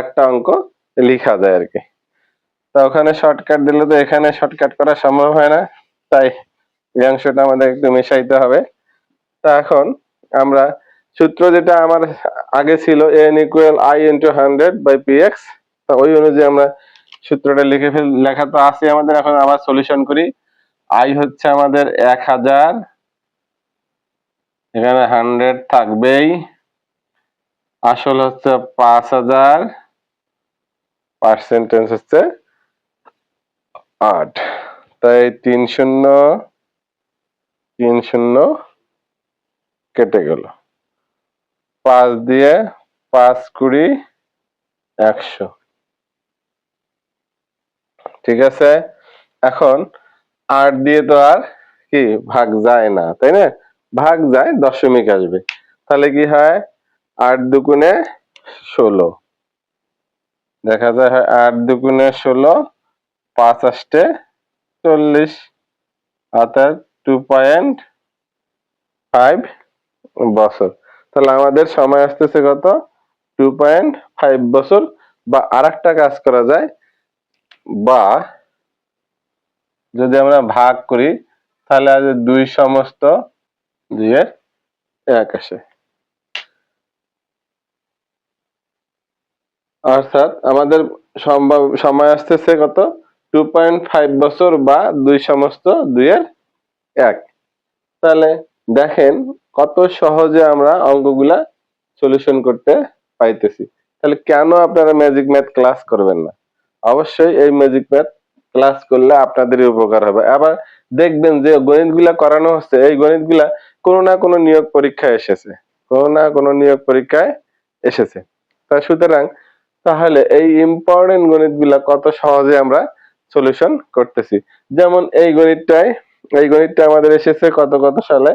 একটা অঙ্ক লিখা যায় আর কি। তো ওখানে শর্টকাট দিলে তো এখানে শর্টকাট করা সম্ভব হয় না। তাই এই অংশটা আমাদের একটু মেশাইতে হবে। তা এখন আমরা সূত্র যেটা আমার আগে ছিল N equal I into hundred by P X ওই অনুযায়ী আমরা সূত্রটা লিখে ফেল, লেখা তো আছে আমাদের, এখন আবার সলিউশন করি। আই হচ্ছে আমাদের এক হাজার, এখানে হান্ড্রেড থাকবেই। আসল হচ্ছে পাঁচ হাজার। পার্সেন্টেজ হচ্ছে আট। তাই তিন শূন্য তিন শূন্য কেটে গেল। পাঁচ দিয়ে পাঁচ কুড়ি, একশো। ঠিক আছে? এখন আট দিয়ে তো আর কি, ভাগ যায় না, তাই না? ভাগ যায়, দশমিক আসবে। তাহলে কি হয়? আট দুগুণে ষোলো। দেখা যায় আট দুগুণে ষোলো, পাঁচ আষ্টে চল্লিশ, অর্থাৎ টু পয়েন্ট ফাইভ বছর। তাহলে আমাদের সময় আসতেছে কত? টু পয়েন্ট ফাইভ বছর বা আর একটা কাজ করা যায়, বা যদি আমরা ভাগ করি, তাহলে আজ দুই সমস্ত দুইয়ের এক আসে। অর্থাৎ আমাদের সম্ভব, সময় আসতেছে কত? টু পয়েন্ট ফাইভ বছর বা দুই সমস্ত দুইয়ের এক। তাহলে দেখেন কত সহজে আমরা অঙ্কগুলা সলিউশন করতে পাইতেছি। তাহলে কেন আপনারা ম্যাজিক ম্যাথ ক্লাস করবেন না? অবশ্যই এই ম্যাজিক ম্যাথ ক্লাস করলে আপনাদেরই উপকার হবে। আবার দেখবেন যে গণিতগুলা করানো হচ্ছে, এই গণিতগুলা কোনো না কোনো নিয়োগ পরীক্ষায় এসেছে। কোনো না কোনো নিয়োগ পরীক্ষায় এসেছে। তা সুতরাং তাহলে এই ইম্পর্টেন্ট গণিতগুলা কত সহজে আমরা সলিউশন করতেছি। যেমন এই গণিতটাই, এই গণিতটা আমাদের এসেছে কত কত সালে?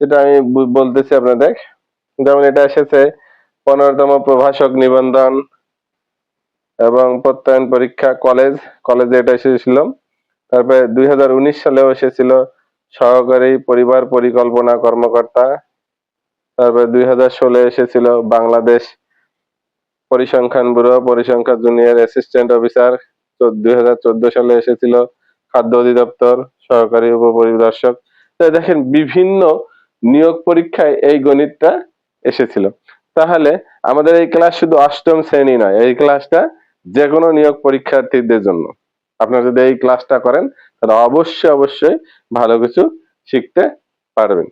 যেটা আমি বলতেছি আপনাদের। যেমন এটা এসেছে পনেরোতম প্রভাষক নিবন্ধন এবং প্রত্যয়ন পরীক্ষা কলেজ, কলেজে এটা এসেছিল। তারপরে দুই হাজার উনিশ সালেও এসেছিল সহকারী পরিবার পরিকল্পনা কর্মকর্তা। তারপরে দুই হাজার ষোলো এসেছিল বাংলাদেশ পরিসংখ্যান ব্যুরো, পরিসংখ্যান জুনিয়র অ্যাসিস্ট্যান্ট অফিসার দুই হাজার চোদ্দ সালে এসেছিল খাদ্য অধিদপ্তর, সহকারী উপপরিদর্শক। দেখেন, বিভিন্ন নিয়োগ পরীক্ষায় এই গণিতটা এসেছিল। তাহলে আমাদের এই ক্লাস শুধু অষ্টম শ্রেণি নয়, এই ক্লাসটা যে কোনো নিয়োগ পরীক্ষার্থীদের জন্য। আপনারা যদি এই ক্লাসটা করেন, তাহলে অবশ্যই অবশ্যই ভালো কিছু শিখতে পারবেন।